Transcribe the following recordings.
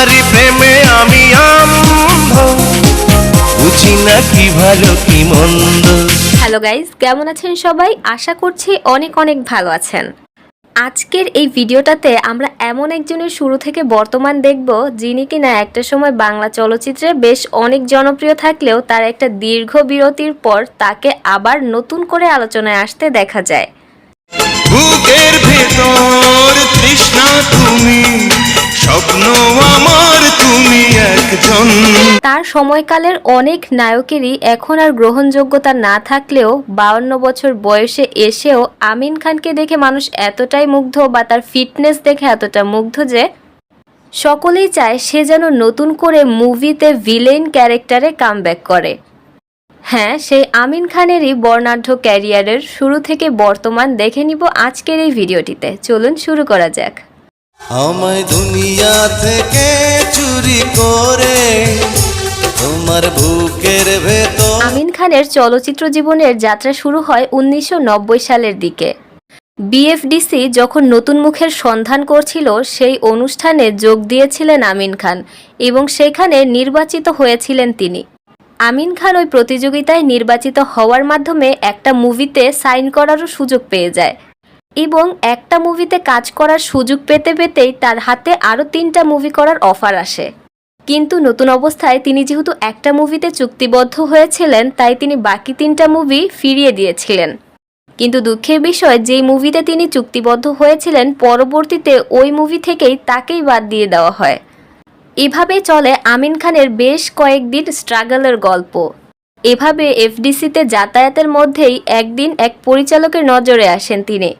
তোমারই প্রেমে আমি আম্ভ বুঝি না কি ভালো কি মন্দ। হ্যালো গাইজ কেমন আছেন সবাই? আশা করছি অনেক অনেক ভালো আছেন। আজকের এই ভিডিওটাতে আমরা এমন একজনের শুরু থেকে বর্তমান দেখব যিনি কিনা একটা সময় বাংলা চলচ্চিত্রে বেশ অনেক জনপ্রিয় থাকলেও তার একটা দীর্ঘ বিরতির পর তাকে আবার নতুন করে আলোচনায় আসতে দেখা যায়। বুকের ভেতর তৃষ্ণা তুমি। তার সময়কালের অনেক নায়কেরই এখন আর গ্রহণযোগ্যতা না থাকলেও বাউন্ন বছর বয়সে এসেও আমিন খানকে দেখে মানুষ এতটাই মুগ্ধ বা তার ফিটনেস দেখে এতটা মুগ্ধ যে সকলেই চায় সে যেন নতুন করে মুভিতে ভিলেন ক্যারেক্টারে কামব্যাক করে। হ্যাঁ সেই আমিন খানেরই বর্ণাঢ্য ক্যারিয়ারের শুরু থেকে বর্তমান দেখে নিব আজকের এই ভিডিওটিতে। চলুন শুরু করা যাক। আমায় দুনিয়া থেকে চুরি করে তোমার বুকের ভেতর আমিন খানের চলচ্চিত্র জীবনের যাত্রা শুরু হয় উনিশশো নব্বই সালের দিকে। বিএফডিসি যখন নতুন মুখের সন্ধান করছিল, সেই অনুষ্ঠানে যোগ দিয়েছিলেন আমিন খান এবং সেখানে নির্বাচিত হয়েছিলেন তিনি। আমিন খান ওই প্রতিযোগিতায় নির্বাচিত হওয়ার মাধ্যমে একটা মুভিতে সাইন করারও সুযোগ পেয়ে যায়। এবং একটা মুভিতে কাজ করার সুযোগ পেতে পেতেই তার হাতে আরও তিনটা মুভি করার অফার আসে। কিন্তু নতুন অবস্থায় তিনি যেহেতু একটা মুভিতে চুক্তিবদ্ধ হয়েছিলেন, তাই তিনি বাকি তিনটা মুভি ফিরিয়ে দিয়েছিলেন। কিন্তু দুঃখের বিষয়, যেই মুভিতে তিনি চুক্তিবদ্ধ হয়েছিলেন, পরবর্তীতে ওই মুভি থেকেই তাকেই বাদ দিয়ে দেওয়া হয়। এভাবে চলে আমিন খানের বেশ কয়েকদিন স্ট্রাগলের গল্প। এভাবে এফডিসিতে যাতায়াতের মধ্যেই একদিন এক পরিচালকের নজরে আসেন তিনি।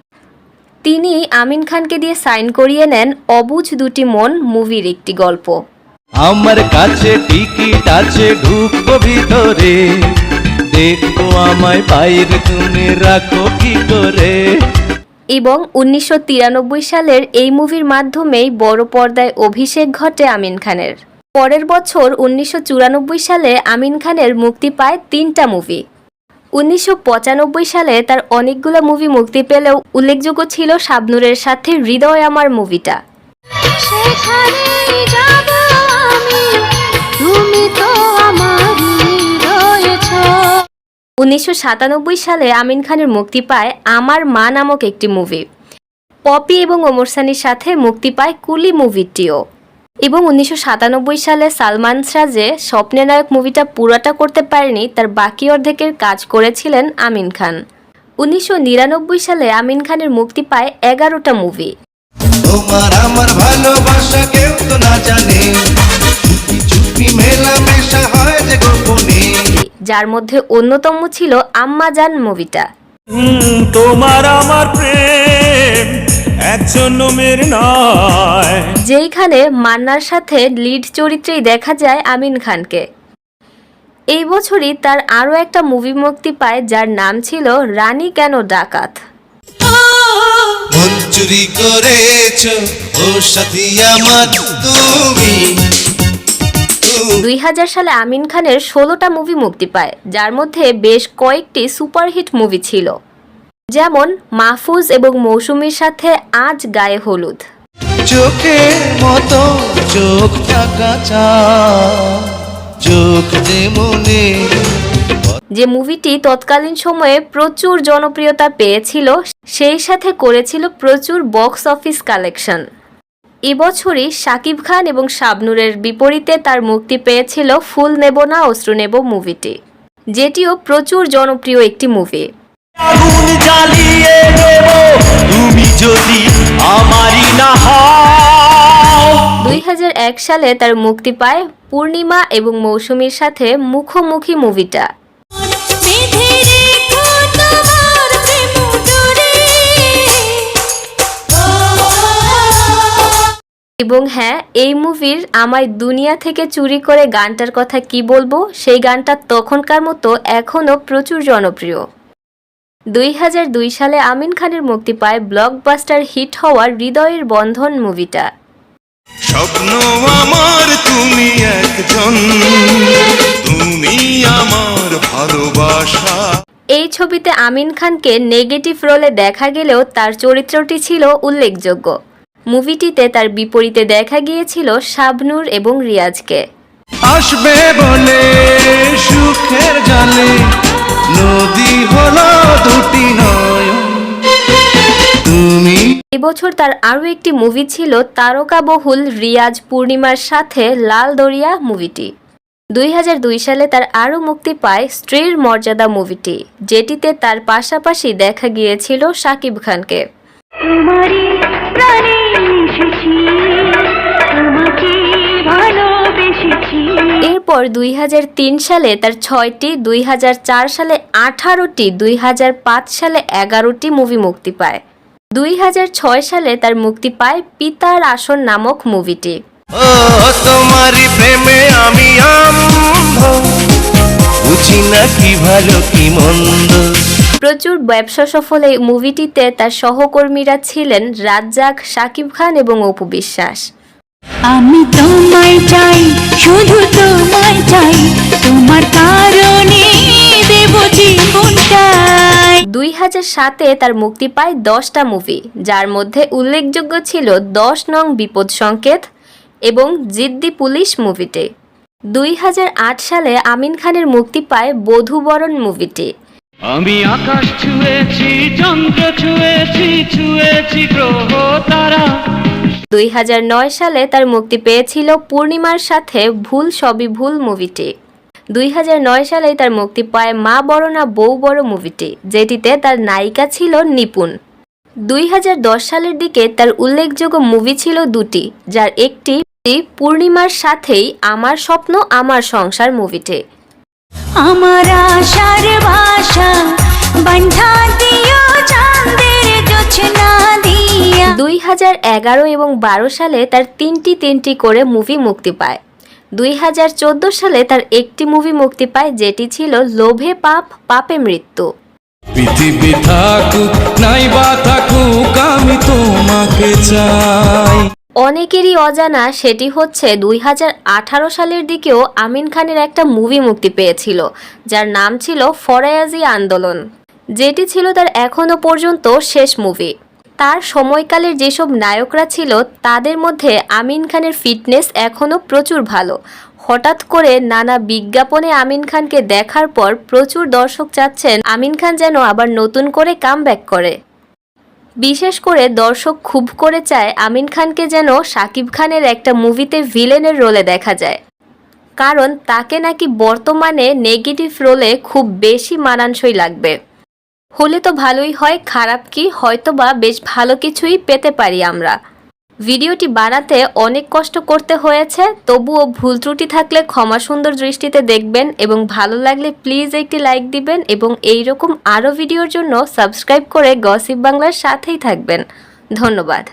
তিনি আমিন খানকে দিয়ে সাইন করিয়ে নেন অবুঝ দুটি মন মুভির একটি গল্প। আমার কাছে টিকিট আছে ঢুকবো ভিতরে। দেখব আমায় বাইরে তুমি রাখো কি করে? এবং উনিশশো তিরানব্বই সালের এই মুভির মাধ্যমেই বড় পর্দায় অভিষেক ঘটে আমিন খানের। পরের বছর উনিশশো চুরানব্বই সালে আমিন খানের মুক্তি পায় তিনটা মুভি। উনিশশো পঁচানব্বই সালে তার অনেকগুলো মুভি মুক্তি পেলেও উল্লেখযোগ্য ছিল শাবনুরের সাথে হৃদয় আমার মুভিটা উনিশশো সালে আমিন খানের মুক্তি পায় আমার মা নামক একটি মুভি পপি এবং ওমর সানির সাথে মুক্তি পায় কুলি মুভিটিও এবং উনিশশো সাতানব্বই সালে সালমান শাহ যে স্বপ্নে নায়ক মুভিটা পুরোটা করতে পারেনি তার বাকি অর্ধেকের কাজ করেছিলেন আমিন খান। উনিশশো নিরানব্বই সালে আমিন খানের মুক্তি পায় এগারোটা মুভি। তোমার আমার ভালোবাসা কেউ তো না জানে। চুপি চুপি মেলা মেশা হয় যে গোপনে। যার মধ্যে অন্যতম ছিল আম্মা জান মুভিটা। তোমার আমার প্রেম এক জন্মের নয়। যেইখানে মান্নার সাথে লিড চরিত্রেই দেখা যায় আমিন খানকে। এই বছরই তার আরও একটা মুভি মুক্তি পায় যার নাম ছিল রানী কেন ডাকাত। মন চুরি করেছ ও সাথী আমার তুমি। দুই হাজার সালে আমিন খানের ষোলোটা মুভি মুক্তি পায় যার মধ্যে বেশ কয়েকটি সুপারহিট মুভি ছিল। যেমন মাহফুজ এবং মৌসুমীর সাথে আজ গায়ে হলুদ। চোখের মতো চোখ থাকা চোখ যে মনে যে মুভিটি তৎকালীন সময়ে প্রচুর জনপ্রিয়তা পেয়েছিল সেই সাথে করেছিল প্রচুর বক্স অফিস কালেকশন। এবছরই শাকিব খান এবং শাবনুরের বিপরীতে তার মুক্তি পেয়েছিল ফুল নেব না অশ্রু নেব মুভিটি যেটিও প্রচুর জনপ্রিয় একটি মুভি। আগুন জ্বালিয়ে দেব। তুমি যদি আমারই না সালে তার মুক্তি পায় পূর্ণিমা এবং মৌসুমীর সাথে মুখোমুখি মুভিটা। এবং হ্যাঁ এই মুভির আমায় দুনিয়া থেকে চুরি করে গানটার কথা কি বলব? সেই গানটা তখনকার মতো এখনও প্রচুর জনপ্রিয়। দুই হাজার দুই সালে আমিন খানের মুক্তি পায় ব্লকবাস্টার হিট হওয়া হৃদয়ের বন্ধন মুভিটা। স্বপ্ন আমার তুমি একজন তুমি আমার ভালোবাসা। এই ছবিতে আমিন খানকে নেগেটিভ রোলে দেখা গেলেও তার চরিত্রটি ছিল উল্লেখযোগ্য। মুভিটিতে তার বিপরীতে দেখা গিয়েছিল শাবনূর এবং রিয়াজকে। আসবে বলে সুখের জলে নদী হলো দুটি নয়ন। তুমি এবছর তার আরও একটি মুভি ছিল তারকাবহুল রিয়াজ পূর্ণিমার সাথে লাল দরিয়া মুভিটি। দুই হাজার দুই সালে তার আরও মুক্তি পায় স্ত্রীর মর্যাদা মুভিটি যেটিতে তার পাশাপাশি দেখা গিয়েছিল শাকিব খানকে। তোমারই প্রাণে এসেছি। এরপর দুই হাজার তিন সালে তার ছয়টি দুই হাজার চার সালে আঠারোটি দুই হাজার পাঁচ সালে এগারোটি মুভি মুক্তি পায়। দুই হাজার ছয় সালে তার মুক্তি পায় পিতার আসন নামক মুভিটি ও প্রেমে আমি অন্ধ। বুঝি না কি ভালো কি মন্দ? প্রচুর ব্যবসা সফল এই মুভিটিতে তার সহকর্মীরা ছিলেন রাজ্জাক শাকিব খান এবং অপু বিশ্বাস। আমি তোমায় চাই শুধু তোমায় চাই তোমার কারণে দেব জীবনটাই। দুই হাজার সাতে তার মুক্তি পায় দশটা মুভি যার মধ্যে উল্লেখযোগ্য ছিল দশ নং বিপদ সংকেত এবং জিদ্দি পুলিশ মুভিটি। দুই হাজার আট সালে আমিন খানের মুক্তি পায় বধূবরণ মুভিটি। আমি আকাশ ছুঁয়েছি চন্দ্র ছুঁয়েছি ছুঁয়েছি গ্রহ তারা। দুই হাজার নয় সালে তার মুক্তি পেয়েছিল পূর্ণিমার সাথে ভুল সবই ভুল মুভিটি। দুই হাজার নয় সালে তার মুক্তি পায় মা বড় না বউ বড় মুভিটি, যেটিতে তার নায়িকা ছিল নিপুণ। দুই হাজার দশ সালের দিকে তার উল্লেখযোগ্য মুভি ছিল দুটি, যার একটি পূর্ণিমার সাথেই আমার স্বপ্ন, আমার সংসার মুভিটি। আমার আশার ভাষা বন্ধা দিও চাঁদের জোছনা দুই হাজার এগারো এবং বারো সালে তার তিনটি তিনটি করে মুভি মুক্তি পায়। দুই হাজার চোদ্দ সালে তার একটি মুভি মুক্তি পায় যেটি ছিল লোভে পাপ পাপে মৃত্যু। পৃথিবী থাকুক নাই বা থাকুক আমি তোমাকে চাই। অনেকেরই অজানা সেটি হচ্ছে দুই হাজার আঠারো সালের দিকেও আমিন খানের একটা মুভি মুক্তি পেয়েছিল যার নাম ছিল ফরায়াজি আন্দোলন যেটি ছিল তার এখনও পর্যন্ত শেষ মুভি। তার সময়কালের যেসব নায়করা ছিল, তাদের মধ্যে আমিন খানের ফিটনেস এখনও প্রচুর ভালো। হঠাৎ করে নানা বিজ্ঞাপনে আমিন খানকে দেখার পর প্রচুর দর্শক চাচ্ছেন আমিন খান যেন আবার নতুন করে কামব্যাক করে। বিশেষ করে দর্শক খুব করে চায় আমিন খানকে যেন শাকিব খানের একটা মুভিতে ভিলেনের রোলে দেখা যায়। কারণ তাকে নাকি বর্তমানে নেগেটিভ রোলে খুব বেশি মানানসই লাগবে। হলে তো ভালোই হয়, খারাপ কি? হয়তো বা বেশ ভালো কিছুই পেতে পারি আমরা। ভিডিওটি বানাতে অনেক কষ্ট করতে হয়েছে, তবুও ভুল ত্রুটি থাকলে ক্ষমা সুন্দর দৃষ্টিতে দেখবেন এবং ভালো লাগলে প্লিজ একটি লাইক দিবেন এবং এই রকম আরও ভিডিওর জন্য সাবস্ক্রাইব করে গসিপ বাংলার সাথেই থাকবেন। ধন্যবাদ।